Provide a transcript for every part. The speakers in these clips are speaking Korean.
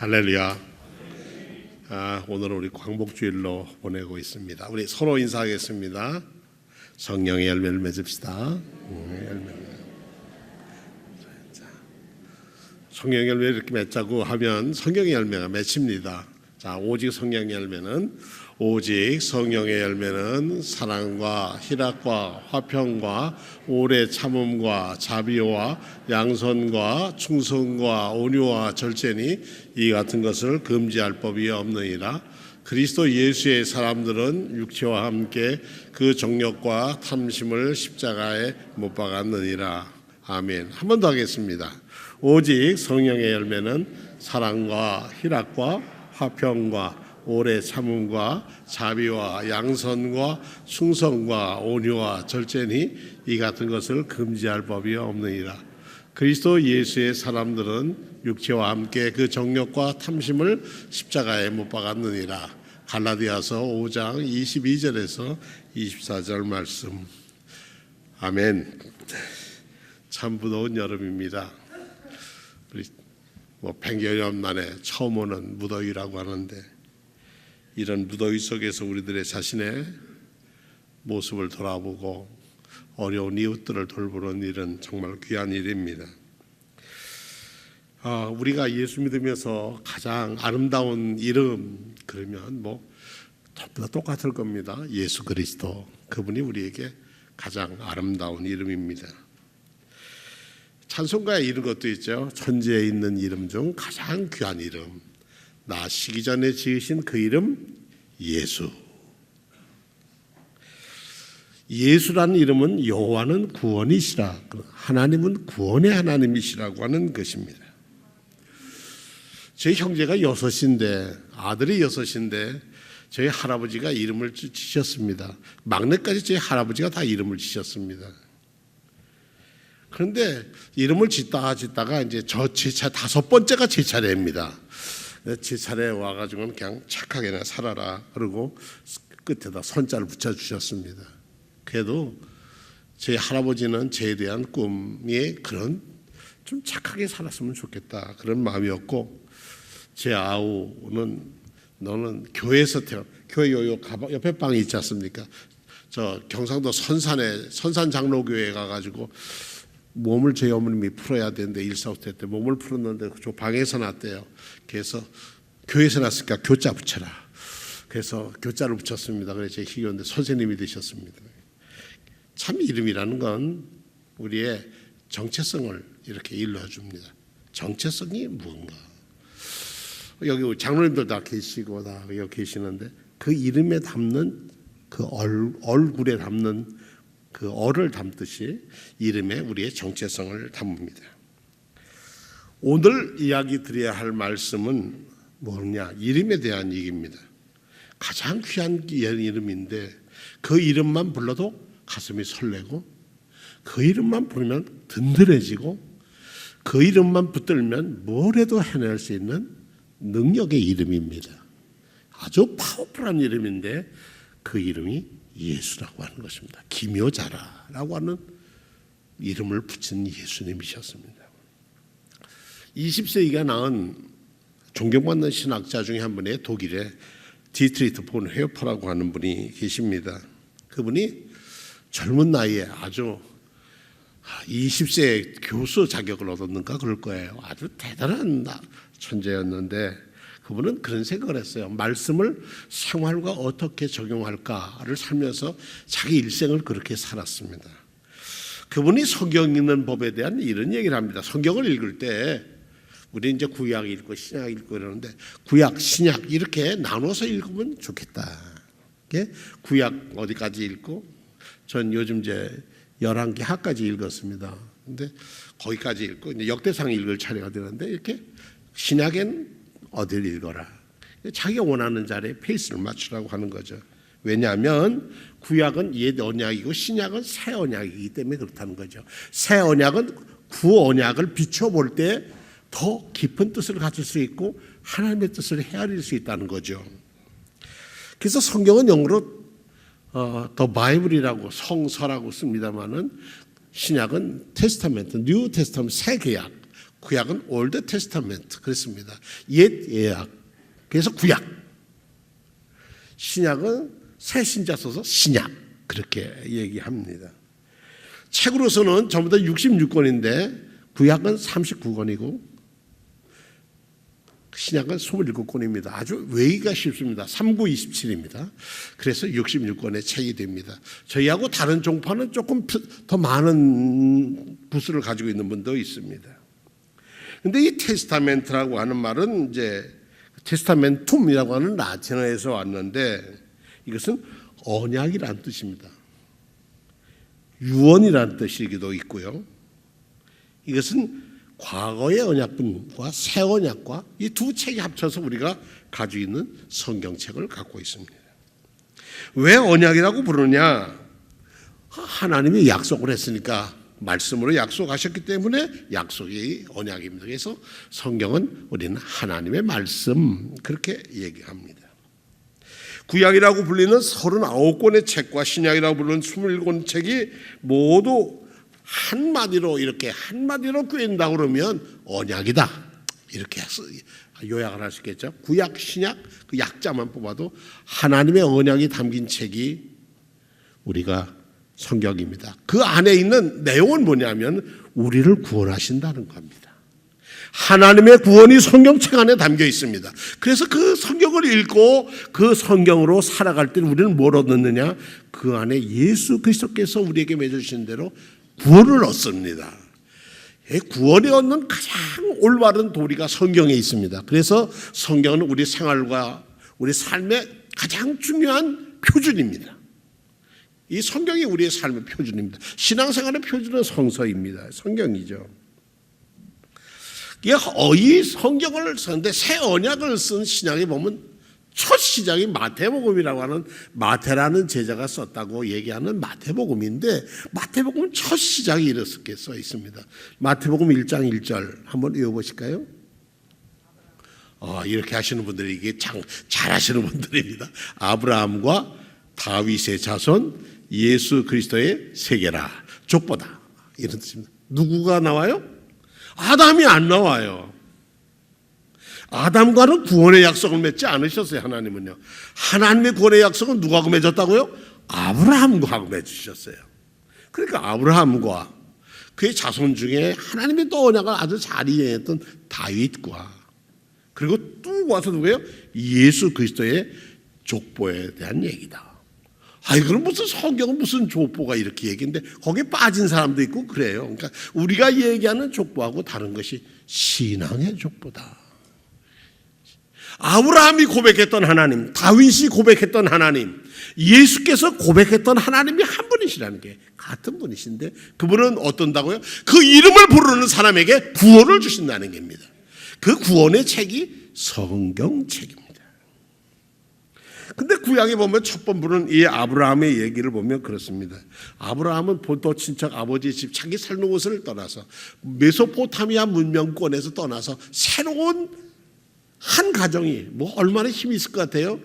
할렐루야. 아, 오늘은 우리 광복주일로 보내고 있습니다. 우리 서로 인사하겠습니다. 성령의 열매를 맺읍시다. 음, 열매. 자, 성령의 열매를 이렇게 맺자고 하면 성령의 열매가 맺힙니다. 자, 오직 성령의 열매는 오직 성령의 열매는 사랑과 희락과 화평과 오래 참음과 자비와 양선과 충성과 온유와 절제니 이 같은 것을 금지할 법이 없느니라. 그리스도 예수의 사람들은 육체와 함께 그 정력과 탐심을 십자가에 못 박았느니라. 아멘. 한 번 더 하겠습니다. 오직 성령의 열매는 사랑과 희락과 화평과 오래 참음과 자비와 양선과 충성과 온유와 절제니 이 같은 것을 금지할 법이 없느니라. 그리스도 예수의 사람들은 육체와 함께 그 정욕과 탐심을 십자가에 못 박았느니라. 갈라디아서 5장 22절에서 24절 말씀. 아멘. 참 무더운 여름입니다. 우리 뭐 100여 년 만에 처음 오는 무더위라고 하는데 이런 무더위 속에서 우리들의 자신의 모습을 돌아보고 어려운 이웃들을 돌보는 일은 정말 귀한 일입니다. 아, 우리가 예수 믿으면서 가장 아름다운 이름 그러면 뭐 전부 다 똑같을 겁니다. 예수 그리스도 그분이 우리에게 가장 아름다운 이름입니다. 찬송가에 이런 것도 있죠. 천지에 있는 이름 중 가장 귀한 이름. 나시기 전에 지으신 그 이름 예수. 예수라는 이름은 여호와는 구원이시라. 하나님은 구원의 하나님이시라고 하는 것입니다. 제 형제가 여섯인데 아들이 여섯인데 저희 할아버지가 이름을 지셨습니다. 막내까지 저희 할아버지가 다 이름을 지셨습니다. 그런데 이름을 짓다가 짓다가 이제 저 제 차 다섯 번째가 제 차례입니다. 제 차례에 와가지고는 그냥 착하게 나 살아라 그러고 끝에다 선자를 붙여 주셨습니다. 그래도 제 할아버지는 저에 대한 꿈이 그런 좀 착하게 살았으면 좋겠다 그런 마음이었고 제 아우는 너는 교회에서 태어 교회 요요 옆에 방이 있지 않습니까? 저 경상도 선산에 선산 장로교회에 가가지고 몸을 제 어머님이 풀어야 되는데 일사후퇴 때 몸을 풀었는데 저 방에서 났대요. 그래서 교회에서 났으니까 교자 붙여라. 그래서 교자를 붙였습니다. 그래서 제 희교인데 선생님이 되셨습니다. 참 이름이라는 건 우리의 정체성을 이렇게 일러줍니다. 정체성이 뭔가. 여기 장로님들 다 계시고 다 여기 계시는데 그 이름에 담는 그 얼, 얼굴에 담는 그 얼을 담듯이 이름에 우리의 정체성을 담습니다. 오늘 이야기 드려야 할 말씀은 뭐냐? 이름에 대한 얘기입니다. 가장 귀한 이름인데 그 이름만 불러도 가슴이 설레고 그 이름만 부르면 든든해지고 그 이름만 붙들면 뭘 해도 해낼 수 있는 능력의 이름입니다. 아주 파워풀한 이름인데 그 이름이 예수라고 하는 것입니다. 기묘자라라고 하는 이름을 붙인 예수님이셨습니다. 20세기가 낳은 존경받는 신학자 중에 한 분의 독일의 디트리트 본 헤어퍼라고 하는 분이 계십니다. 그분이 젊은 나이에 아주 20세 교수 자격을 얻었는가 그럴 거예요. 아주 대단한 천재였는데 그분은 그런 생각을 했어요. 말씀을 생활과 어떻게 적용할까를 살면서 자기 일생을 그렇게 살았습니다. 그분이 성경 읽는 법에 대한 이런 얘기를 합니다. 성경을 읽을 때 우리 이제 구약 읽고 신약 읽고 이러는데 구약, 신약 이렇게 나눠서 읽으면 좋겠다. 구약 어디까지 읽고 전 요즘 이제 11개 하까지 읽었습니다. 근데 거기까지 읽고 이제 역대상 읽을 차례가 되는데 이렇게 신약엔 어디를 읽어라. 자기가 원하는 자리에 페이스를 맞추라고 하는 거죠. 왜냐하면 구약은 옛 언약이고 신약은 새 언약이기 때문에 그렇다는 거죠. 새 언약은 구 언약을 비춰볼 때 더 깊은 뜻을 가질 수 있고 하나님의 뜻을 헤아릴 수 있다는 거죠. 그래서 성경은 영어로 어, 더 바이블이라고 성서라고 씁니다만은 신약은 테스타멘트, 뉴 테스타멘트 새 계약, 구약은 올드 테스타멘트 그랬습니다. 옛 예약. 그래서 구약. 신약은 새 신자 써서 신약 그렇게 얘기합니다. 책으로서는 전부 다 66권인데 구약은 39권이고 신약은 27권입니다. 아주 외기가 쉽습니다. 3927입니다. 그래서 66권의 책이 됩니다. 저희하고 다른 종파는 조금 더 많은 부수를 가지고 있는 분도 있습니다. 근데 이 테스타멘트라고 하는 말은 이제 테스타멘툼이라고 하는 라틴어에서 왔는데 이것은 언약이라는 뜻입니다. 유언이라는 뜻이기도 있고요. 이것은 과거의 언약분과 새 언약과 이 두 책이 합쳐서 우리가 가지고 있는 성경책을 갖고 있습니다. 왜 언약이라고 부르냐? 하나님이 약속을 했으니까 말씀으로 약속하셨기 때문에 약속이 언약입니다. 그래서 성경은 우리는 하나님의 말씀 그렇게 얘기합니다. 구약이라고 불리는 39권의 책과 신약이라고 부르는 27권 책이 모두 한마디로 이렇게 한마디로 꿰인다 그러면 언약이다. 이렇게 요약을 할 수 있겠죠. 구약, 신약 그 약자만 뽑아도 하나님의 언약이 담긴 책이 우리가 성경입니다. 그 안에 있는 내용은 뭐냐면 우리를 구원하신다는 겁니다. 하나님의 구원이 성경책 안에 담겨 있습니다. 그래서 그 성경을 읽고 그 성경으로 살아갈 때 우리는 뭘 얻느냐? 그 안에 예수 그리스도께서 우리에게 맺어주신 대로 구원을 얻습니다. 구원에 얻는 가장 올바른 도리가 성경에 있습니다. 그래서 성경은 우리 생활과 우리 삶의 가장 중요한 표준입니다. 이 성경이 우리의 삶의 표준입니다. 신앙생활의 표준은 성서입니다. 성경이죠. 이 성경을 쓰는데 새 언약을 쓴 신약에 보면 첫 시작이 마태복음이라고 하는 마태라는 제자가 썼다고 얘기하는 마태복음인데 마태복음은 첫 시작이 이렇게 써 있습니다. 마태복음 1장 1절 한번 읽어보실까요? 어, 이렇게 하시는 분들이 이게 참 잘하시는 분들입니다. 아브라함과 다윗의 자손 예수 그리스도의 세계라 족보다 이런 뜻입니다. 누구가 나와요? 아담이 안 나와요. 아담과는 구원의 약속을 맺지 않으셨어요, 하나님은요. 하나님의 구원의 약속은 누가 맺었다고요? 아브라함과 맺으셨어요. 그러니까 아브라함과 그의 자손 중에 하나님의 또 언약을 아주 잘 이해했던 다윗과 그리고 또 와서 누구예요? 예수 그리스도의 족보에 대한 얘기다. 아이 그럼 무슨 성경은 무슨 족보가 이렇게 얘기인데 거기에 빠진 사람도 있고 그래요. 그러니까 우리가 얘기하는 족보하고 다른 것이 신앙의 족보다. 아브라함이 고백했던 하나님, 다윗이 고백했던 하나님, 예수께서 고백했던 하나님이 한 분이시라는 게 같은 분이신데 그분은 어떤다고요? 그 이름을 부르는 사람에게 구원을 주신다는 겁니다. 그 구원의 책이 성경책입니다. 근데 구약에 보면 첫 번부는 이 아브라함의 얘기를 보면 그렇습니다. 아브라함은 본토 친척 아버지 집 자기 살는 곳을 떠나서 메소포타미아 문명권에서 떠나서 새로운 한 가정이 뭐 얼마나 힘이 있을 것 같아요?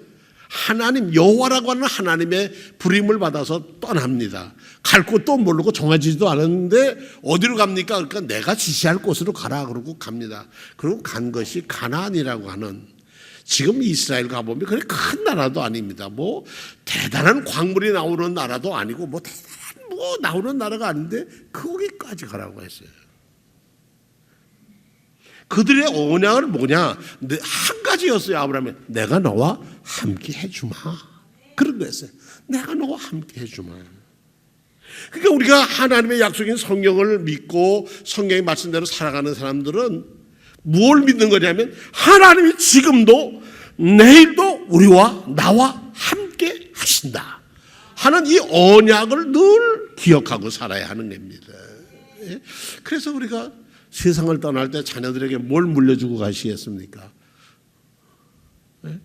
하나님 여호와라고 하는 하나님의 부림을 받아서 떠납니다. 갈 곳도 모르고 정하지도 않았는데 어디로 갑니까? 그러니까 내가 지시할 곳으로 가라 그러고 갑니다. 그리고 간 것이 가나안이라고 하는 지금 이스라엘 가보면 그래 큰 나라도 아닙니다. 뭐 대단한 광물이 나오는 나라도 아니고 뭐 대단한 뭐 나오는 나라가 아닌데 거기까지 가라고 했어요. 그들의 언약은 뭐냐? 한 가지였어요. 아브라함이 내가 너와 함께 해주마. 그런 거였어요. 내가 너와 함께 해주마. 그러니까 우리가 하나님의 약속인 성경을 믿고 성경의 말씀대로 살아가는 사람들은 뭘 믿는 거냐면 하나님이 지금도 내일도 우리와 나와 함께 하신다. 하는 이 언약을 늘 기억하고 살아야 하는 겁니다. 예? 그래서 우리가 세상을 떠날 때 자녀들에게 뭘 물려주고 가시겠습니까? 네?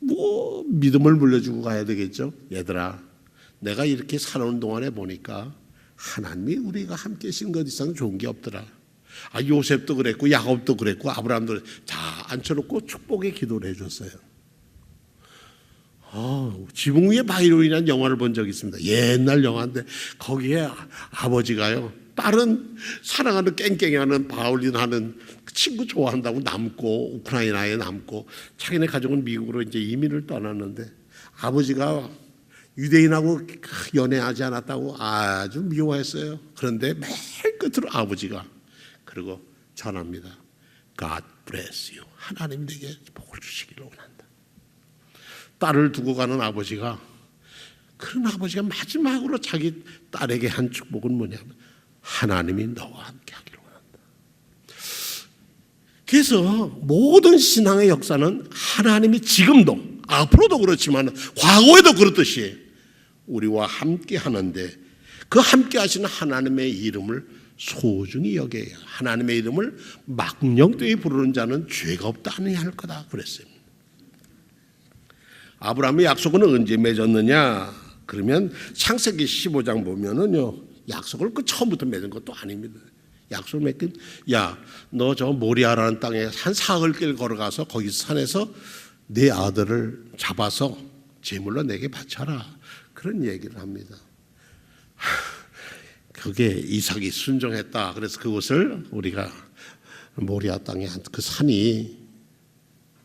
뭐 믿음을 물려주고 가야 되겠죠. 얘들아, 내가 이렇게 살아온 동안에 보니까 하나님이 우리가 함께 계신 것 이상 좋은 게 없더라. 아, 요셉도 그랬고 야곱도 그랬고 아브라함도 다 앉혀놓고 축복의 기도를 해줬어요. 아, 지붕 위에 바위로 인한 영화를 본 적이 있습니다. 옛날 영화인데 거기에 아버지가요 딸은 사랑하는 깽깽이하는 바울린 하는 그 친구 좋아한다고 남고 우크라이나에 남고 자기네 가족은 미국으로 이제 이민을 떠났는데 아버지가 유대인하고 연애하지 않았다고 아주 미워했어요. 그런데 맨 끝으로 아버지가 그리고 전합니다. God bless you. 하나님 내게 복을 주시기를 원한다. 딸을 두고 가는 아버지가 그런 아버지가 마지막으로 자기 딸에게 한 축복은 뭐냐면 하나님이 너와 함께 하기를 원한다. 그래서 모든 신앙의 역사는 하나님이 지금도 앞으로도 그렇지만 과거에도 그렇듯이 우리와 함께 하는데 그 함께 하시는 하나님의 이름을 소중히 여겨야. 하나님의 이름을 막령되이 부르는 자는 죄가 없다 하느냐 할 거다 그랬어요. 아브라함의 약속은 언제 맺었느냐? 그러면 창세기 15장 보면은요. 약속을 그 처음부터 맺은 것도 아닙니다. 약속을 맺긴 야너 저 모리아라는 땅에 한 사흘 길 걸어가서 거기 산에서 내 아들을 잡아서 제물로 내게 바쳐라 그런 얘기를 합니다. 그게 이삭이 순종했다. 그래서 그것을 우리가 모리아 한그 산이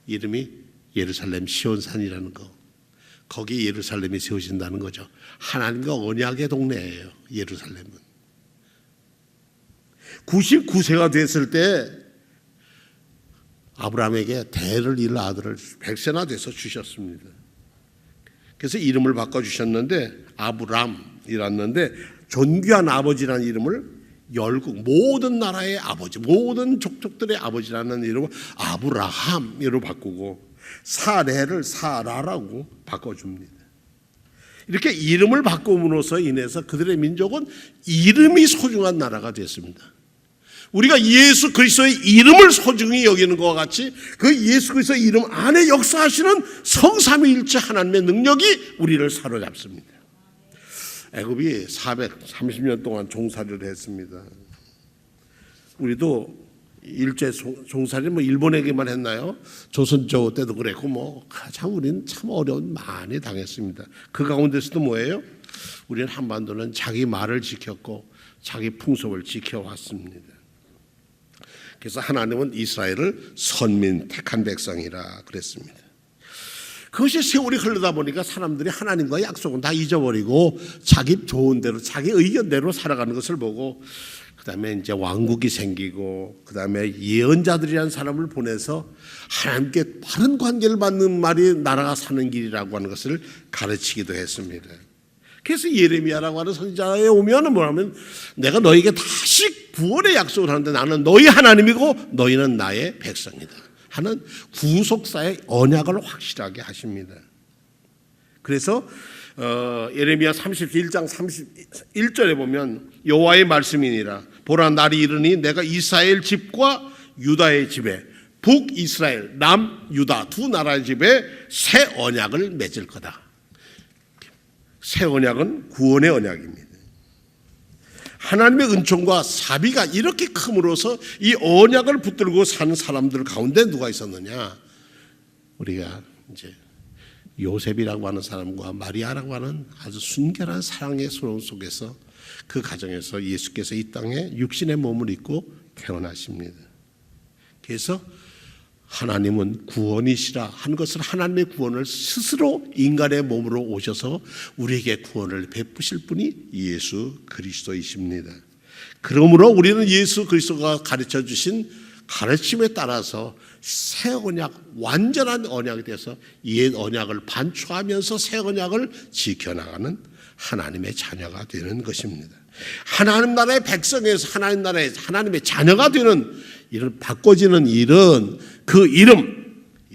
이름이 예루살렘 시온산이라는 거. 거기 예루살렘이 세워진다는 거죠. 하나님과 언약의 동네예요. 예루살렘은. 99세가 됐을 때 아브라함에게 대를 이을 아들을 백세나 돼서 주셨습니다. 그래서 이름을 바꿔 주셨는데 아브람이랐는데 존귀한 아버지라는 이름을 열국 모든 나라의 아버지, 모든 족족들의 아버지라는 이름을 아브라함으로 바꾸고 사례를 사라라고 바꿔줍니다. 이렇게 이름을 바꿈으로써 인해서 그들의 민족은 이름이 소중한 나라가 됐습니다. 우리가 예수 그리스도의 이름을 소중히 여기는 것과 같이 그 예수 그리스도의 이름 안에 역사하시는 성삼위일체 하나님의 능력이 우리를 사로잡습니다. 애굽이 430년 동안 종살이를 했습니다. 우리도 일제 종살이 뭐 일본에게만 했나요? 조선조 때도 그랬고 뭐참 우리는 참 어려운 많이 당했습니다. 그 가운데서도 뭐예요? 우리는 한반도는 자기 말을 지켰고 자기 풍속을 지켜왔습니다. 그래서 하나님은 이스라엘을 선민 택한 백성이라 그랬습니다. 그것이 세월이 흐르다 보니까 사람들이 하나님과 약속은 다 잊어버리고 자기 좋은 대로 자기 의견대로 살아가는 것을 보고 그다음에 이제 왕국이 생기고 그다음에 예언자들이라는 사람을 보내서 하나님께 바른 관계를 받는 말이 나라가 사는 길이라고 하는 것을 가르치기도 했습니다. 그래서 예레미야라고 하는 선지자에 오면은 뭐냐면 내가 너에게 다시 구원의 약속을 하는데 나는 너희 하나님이고 너희는 나의 백성이다 하는 구속사의 언약을 확실하게 하십니다. 그래서 어, 예레미야 31장 31절에 보면 여호와의 말씀이니라 보라 날이 이르니 내가 이스라엘 집과 유다의 집에 북 이스라엘 남 유다 두 나라의 집에 새 언약을 맺을 거다. 새 언약은 구원의 언약입니다. 하나님의 은총과 사비가 이렇게 큼으로써 이 언약을 붙들고 사는 사람들 가운데 누가 있었느냐? 우리가 이제 요셉이라고 하는 사람과 마리아라고 하는 아주 순결한 사랑의 소원 속에서 그 가정에서 예수께서 이 땅에 육신의 몸을 입고 태어나십니다. 그래서 하나님은 구원이시라 한 것을 하나님의 구원을 스스로 인간의 몸으로 오셔서 우리에게 구원을 베푸실 분이 예수 그리스도이십니다. 그러므로 우리는 예수 그리스도가 가르쳐 주신 가르침에 따라서 새 언약 완전한 언약이 돼서 옛 언약을 반추하면서 새 언약을 지켜나가는 하나님의 자녀가 되는 것입니다. 하나님 나라의 백성에서 하나님 나라의 하나님의 자녀가 되는 이런 바꿔지는 일은 그 이름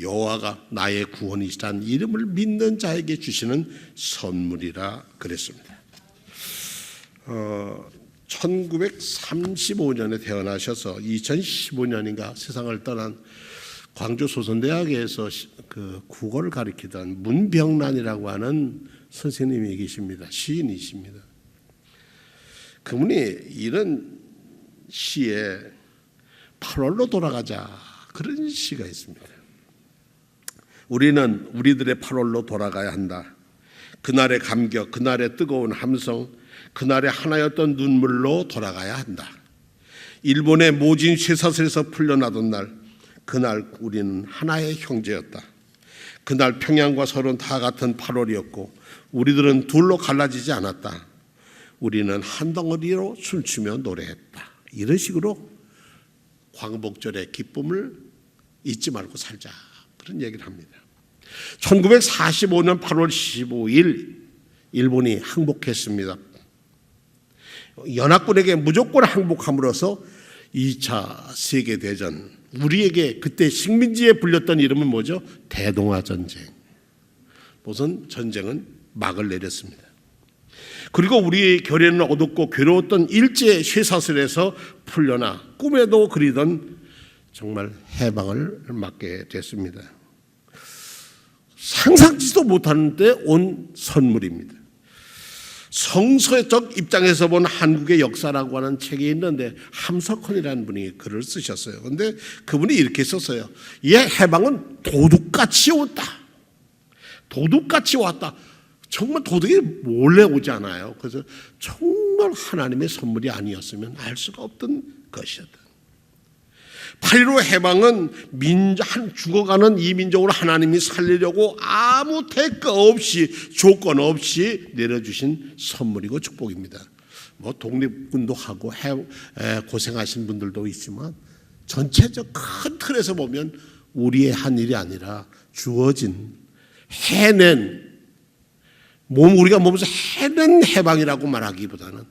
여호와가 나의 구원이시란 이름을 믿는 자에게 주시는 선물이라 그랬습니다. 어, 1935년에 태어나셔서 2015년인가 세상을 떠난 광주 소선대학에서 그 국어를 가리키던 문병란이라고 하는 선생님이 계십니다. 시인이십니다. 그분이 이런 시에 8월로 돌아가자 그런 시가 있습니다. 우리는 우리들의 8월로 돌아가야 한다. 그날의 감격, 그날의 뜨거운 함성, 그날의 하나였던 눈물로 돌아가야 한다. 일본의 모진 쇠사슬에서 풀려나던 날, 그날 우리는 하나의 형제였다. 그날 평양과 서론 다 같은 8월이었고 우리들은 둘로 갈라지지 않았다. 우리는 한 덩어리로 춤추며 노래했다. 이런 식으로 광복절의 기쁨을 잊지 말고 살자. 그런 얘기를 합니다. 1945년 8월 15일 일본이 항복했습니다. 연합군에게 무조건 항복함으로써 2차 세계 대전 우리에게 그때 식민지에 불렸던 이름은 뭐죠? 대동아 전쟁. 무슨 전쟁은 막을 내렸습니다. 그리고 우리의 결의는 어둡고 괴로웠던 일제 쇠사슬에서 풀려나 꿈에도 그리던 정말 해방을 맞게 됐습니다. 상상지도 못하는데 온 선물입니다. 성서적 입장에서 본 한국의 역사라고 하는 책이 있는데 함석헌이라는 분이 글을 쓰셨어요. 근데 그분이 이렇게 썼어요. 이 해방은 도둑같이 왔다. 도둑같이 왔다. 정말 도둑이 몰래 오지 않아요. 그래서 정말 하나님의 선물이 아니었으면 알 수가 없던 것이었다. 8.15 해방은 민족, 한 죽어가는 이 민족으로 하나님이 살리려고 아무 대가 없이 조건 없이 내려주신 선물이고 축복입니다. 뭐 독립군도 하고 해, 에, 고생하신 분들도 있지만 전체적 큰 틀에서 보면 우리의 한 일이 아니라 주어진 해낸 몸 우리가 몸에서 해낸 해방이라고 말하기보다는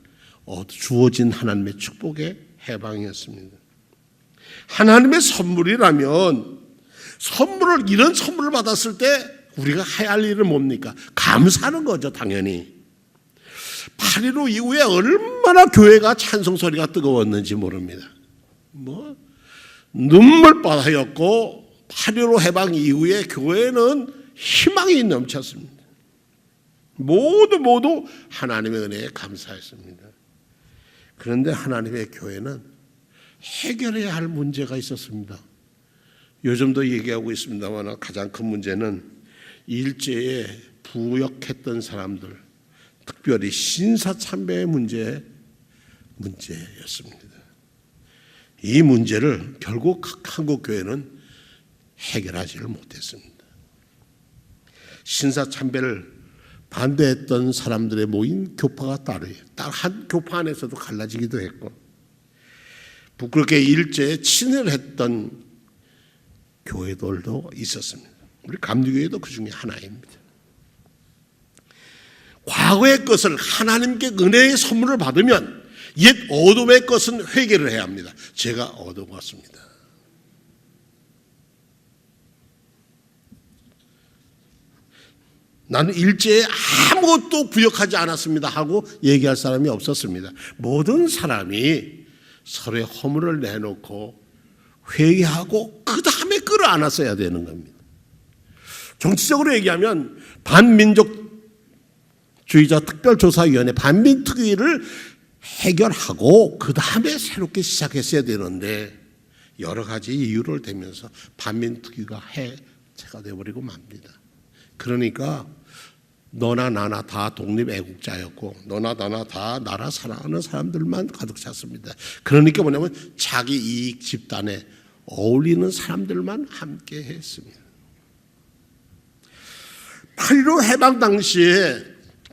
어, 주어진 하나님의 축복의 해방이었습니다. 하나님의 선물이라면 선물을 이런 선물을 받았을 때 우리가 해야 할 일은 뭡니까? 감사하는 거죠, 당연히. 8.15 이후에 얼마나 교회가 찬송 소리가 뜨거웠는지 모릅니다. 뭐 눈물바다였고 8.15 해방 이후에 교회는 희망이 넘쳤습니다. 모두 모두 하나님의 은혜에 감사했습니다. 그런데 하나님의 교회는 해결해야 할 문제가 있었습니다. 요즘도 얘기하고 있습니다만 가장 큰 문제는 일제에 부역했던 사람들, 특별히 신사참배의 문제 문제였습니다. 이 문제를 결국 한국 교회는 해결하지를 못했습니다. 신사참배를 반대했던 사람들의 모인 교파가 따로요. 딱한 교파 안에서도 갈라지기도 했고 부끄럽게 일제에 친일했던 교회들도 있었습니다. 우리 감리교회도 그 중에 하나입니다. 과거의 것을 하나님께 은혜의 선물을 받으면 옛 어둠의 것은 회개를 해야 합니다. 제가 얻어봤습니다. 나는 일제에 아무것도 부역하지 않았습니다 하고 얘기할 사람이 없었습니다. 모든 사람이 서로의 허물을 내놓고 회개하고 그 다음에 끌어안았어야 되는 겁니다. 정치적으로 얘기하면 반민족주의자 특별조사위원회 반민특위를 해결하고 그 다음에 새롭게 시작했어야 되는데 여러 가지 이유를 대면서 반민특위가 해체가 되어버리고 맙니다. 그러니까 너나 나나 다 독립애국자였고 너나 나나 다 나라 사랑하는 사람들만 가득 찼습니다. 그러니까 뭐냐면 자기 이익 집단에 어울리는 사람들만 함께 했습니다. 8.15 해방 당시에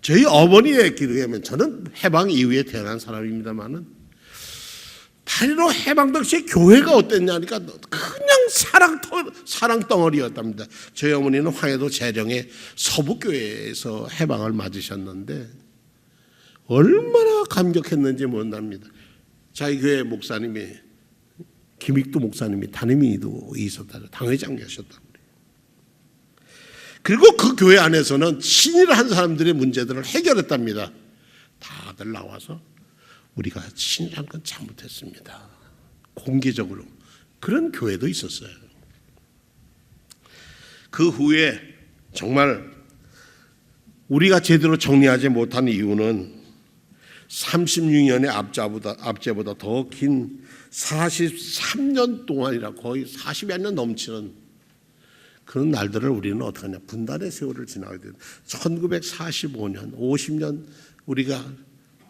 저희 어머니의 기록에 면 저는 해방 이후에 태어난 사람입니다만은 8.15 해방 당시에 교회가 어땠냐니까 그냥 사랑, 사랑 덩어리였답니다. 저희 어머니는 황해도 재령의 서북교회에서 해방을 맞으셨는데 얼마나 감격했는지 못납니다. 자기 교회 목사님이 김익두 목사님이 담임이도 있었다. 당회장이셨다. 그리고 그 교회 안에서는 친일한 사람들의 문제들을 해결했답니다. 다들 나와서 우리가 친일한 건 잘못했습니다. 공개적으로 그런 교회도 있었어요. 그 후에 정말 우리가 제대로 정리하지 못한 이유는 36년의 앞자보다 앞제보다 더 긴 43년 동안이라 거의 40여 년 넘치는 그런 날들을 우리는 어떻게 하냐 분단의 세월을 지나게 돼. 1945년 50년 우리가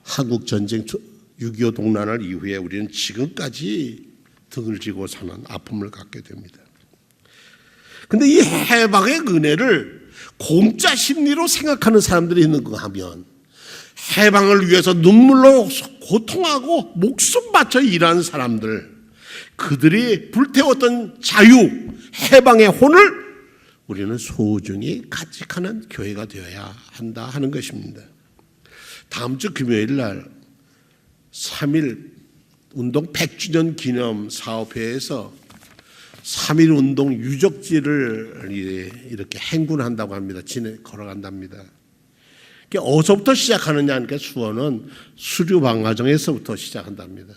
한국 전쟁 6.25 동란을 이후에 우리는 지금까지 등을 지고 사는 아픔을 갖게 됩니다. 근데 이 해방의 은혜를 공짜 심리로 생각하는 사람들이 있는가 하면 해방을 위해서 눈물로 고통하고 목숨 바쳐 일하는 사람들 그들이 불태웠던 자유 해방의 혼을 우리는 소중히 간직하는 교회가 되어야 한다 하는 것입니다. 다음 주 금요일 날 3일 운동 100주년 기념 사업회에서 3일 운동 유적지를 이렇게 행군한다고 합니다. 진해 걸어간답니다. 그게 어디서부터 시작하느냐 하니까 수원은 수료 방화정에서부터 시작한답니다.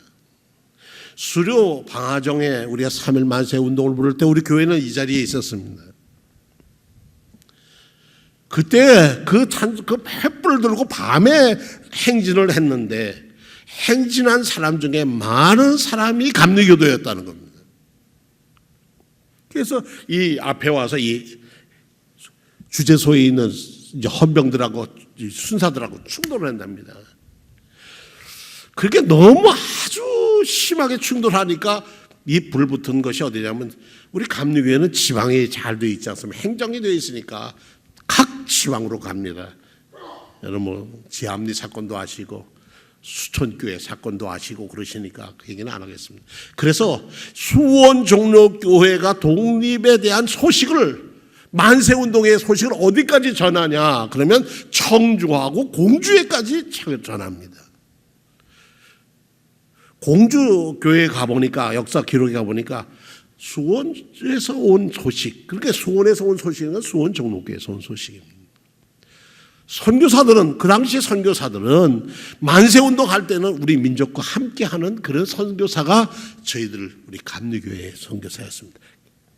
수료 방화정에 우리가 3일 만세 운동을 부를 때 우리 교회는 이 자리에 있었습니다. 그때 그, 찬, 그 횃불을 들고 밤에 행진을 했는데 행진한 사람 중에 많은 사람이 감리교도였다는 겁니다. 그래서 이 앞에 와서 이 주재소에 있는 헌병들하고 순사들하고 충돌을 한답니다. 그렇게 너무 아주 심하게 충돌하니까 이 불붙은 것이 어디냐면 우리 감리교회는 지방이 잘돼 있지 않습니까? 행정이 돼 있으니까 각 지방으로 갑니다. 여러분 뭐 지암리 사건도 아시고 수천 교회 사건도 아시고 그러시니까 그 얘기는 안 하겠습니다. 그래서 수원 종로 교회가 독립에 대한 소식을 만세 운동의 소식을 어디까지 전하냐? 그러면 청주하고 공주에까지 전합니다. 공주 교회에 가보니까 역사 기록에 가 보니까 수원에서 온 소식, 그렇게 수원에서 온 소식은 수원 종로교에서 온 소식입니다. 선교사들은 그 당시 선교사들은 만세 운동할 때는 우리 민족과 함께하는 그런 선교사가 저희들 우리 감리교회의 선교사였습니다.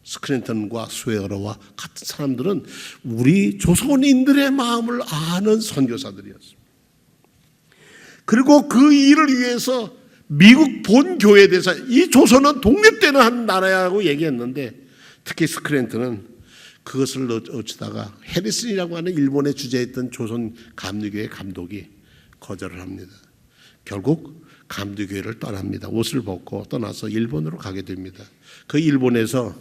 스크린턴과 스웨어러와 같은 사람들은 우리 조선인들의 마음을 아는 선교사들이었습니다. 그리고 그 일을 위해서 미국 본 교회에 대해서 이 조선은 독립되는 한 나라라고 얘기했는데 특히 스크린턴은 그것을 어쩌다가 해리슨이라고 하는 일본에 주재했던 조선 감리교회 감독이 거절을 합니다. 결국 감리교회를 떠납니다. 옷을 벗고 떠나서 일본으로 가게 됩니다. 그 일본에서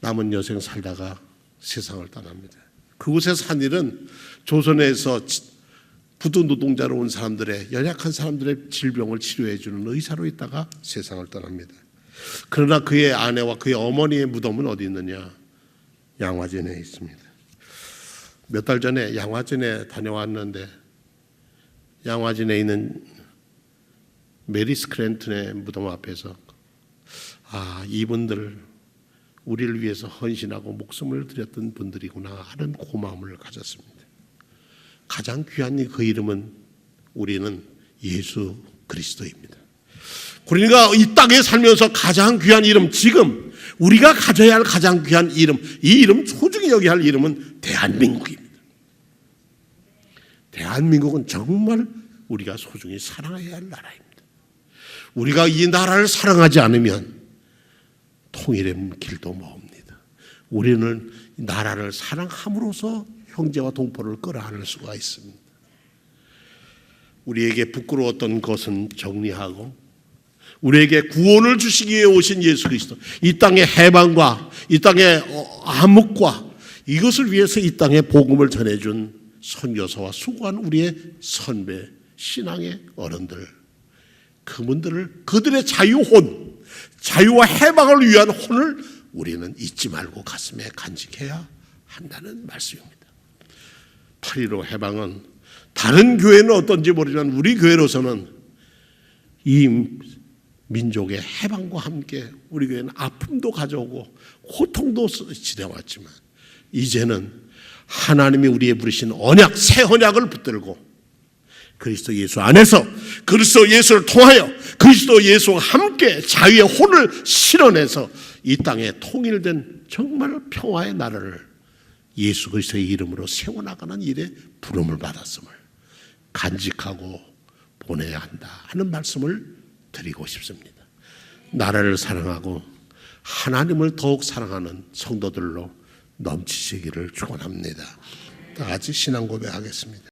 남은 여생 살다가 세상을 떠납니다. 그곳에서 한 일은 조선에서 부도 노동자로 온 사람들의 연약한 사람들의 질병을 치료해 주는 의사로 있다가 세상을 떠납니다. 그러나 그의 아내와 그의 어머니의 무덤은 어디 있느냐? 양화진에 있습니다. 몇 달 전에 양화진에 다녀왔는데 양화진에 있는 메리 스크랜튼의 무덤 앞에서 아 이분들 우리를 위해서 헌신하고 목숨을 드렸던 분들이구나 하는 고마움을 가졌습니다. 가장 귀한 그 이름은 우리는 예수 그리스도입니다. 우리가 이 땅에 살면서 가장 귀한 이름 지금 우리가 가져야 할 가장 귀한 이름 이 이름 소중히 여기야 할 이름은 대한민국입니다. 대한민국은 정말 우리가 소중히 사랑해야 할 나라입니다. 우리가 이 나라를 사랑하지 않으면 통일의 길도 머웁니다. 우리는 나라를 사랑함으로써 형제와 동포를 끌어안을 수가 있습니다. 우리에게 부끄러웠던 것은 정리하고 우리에게 구원을 주시기 위해 오신 예수 그리스도 이 땅의 해방과 이 땅의 암흑과 이것을 위해서 이 땅에 복음을 전해준 선교사와 수고한 우리의 선배 신앙의 어른들 그분들을 그들의 자유혼 자유와 해방을 위한 혼을 우리는 잊지 말고 가슴에 간직해야 한다는 말씀입니다. 8.15 해방은 다른 교회는 어떤지 모르지만 우리 교회로서는 이 민족의 해방과 함께 우리 교회는 아픔도 가져오고 고통도 지내왔지만 이제는 하나님이 우리의 부르신 언약 새 언약을 붙들고 그리스도 예수 안에서 그리스도 예수를 통하여 그리스도 예수와 함께 자유의 혼을 실어내서 이 땅에 통일된 정말 평화의 나라를 예수 그리스도의 이름으로 세워나가는 일에 부름을 받았음을 간직하고 보내야 한다 하는 말씀을 드리고 싶습니다. 나라를 사랑하고 하나님을 더욱 사랑하는 성도들로 넘치시기를 축원합니다. 다 같이 신앙 고백하겠습니다.